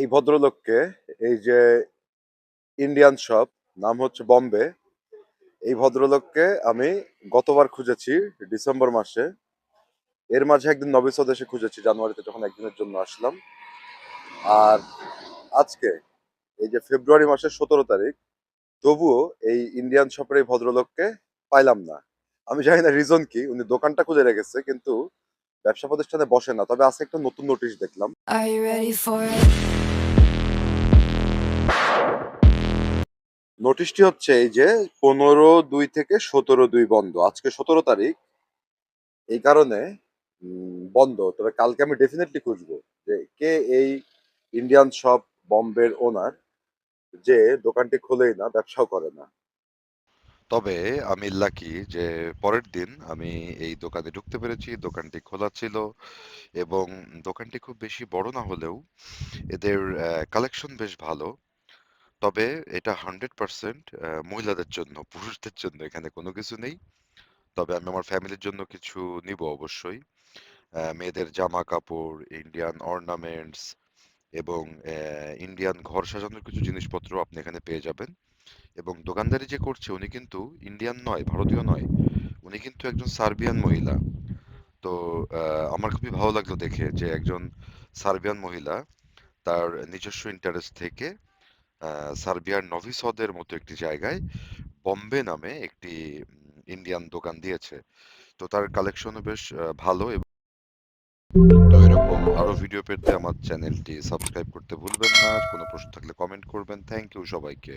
এই ভদ্রলোককে, এই যে ইন্ডিয়ান শপ নাম হচ্ছে বম্বে এই ভদ্রলোককে আমি গতবার খুঁজেছি ডিসেম্বর মাসে। এর মাঝে একদিন নবিসদ এসে খুঁজেছি, জানুয়ারিতে যখন একদিনের জন্য আসলাম। আর আজকে, এই যে ফেব্রুয়ারি মাসের সতেরো তারিখ, তবুও এই ইন্ডিয়ান শপের এই ভদ্রলোককে পাইলাম না। আমি জানি না রিজন কি, উনি দোকানটা খুঁজে রেখেছে, কিন্তু ব্যবসা প্রতিষ্ঠানে বসে না। তবে আজকে একটা নতুন নোটিশ দেখলাম। নোটিশটি হচ্ছে এই যে পনেরো দুই থেকে সতেরো দুই বন্ধ আজকে সতেরো তারিখ এই কারণে বন্ধ তবে কালকে আমি ডেফিনেটলি খুঁজবো যে কে এই ইন্ডিয়ান শপ বম্বের ওনার যে দোকানটি খোলেই না, ব্যবসাও করে না তবে আমি লাকি যে পরের দিন আমি এই দোকানে ঢুকতে পেরেছি। দোকানটি খোলা ছিল এবং দোকানটি খুব বেশি বড় না হলেও এদের কালেকশন বেশ ভালো। তবে এটা 100% অ্যা মহিলাদের জন্য, পুরুষদের জন্য এখানে কোনো কিছু নেই। তবে আমি আমার ফ্যামিলির জন্য কিছু নিবো অবশ্যই। মেয়েদের জামা-কাপড়, ইন্ডিয়ান অর্নামেন্টস এবং ইন্ডিয়ান ঘর সাজানোর কিছু জিনিসপত্র আপনি এখানে পেয়ে যাবেন। এবং দোকানদারি যে করছে উনি কিন্তু ইন্ডিয়ান নয়, ভারতীয় নয়। উনি কিন্তু একজন সার্বিয়ান মহিলা। তো আমার খুবই ভালো লাগল দেখে যে একজন সার্বিয়ান মহিলা তার নিজস্ব ইন্টারেস্ট থেকে আ সার্বিয়ার নভিসদের মতো একটি জায়গায় বম্বে নামে একটি ইন্ডিয়ান দোকান দিয়েছে। তো তার কালেকশনও বেশ ভালো এবং তো এরকম আরও ভিডিও পেতে আমার চ্যানেলটি সাবস্ক্রাইব করতে ভুলবেন না। কোনো প্রশ্ন থাকলে কমেন্ট করবেন। থ্যাংক ইউ সবাইকে।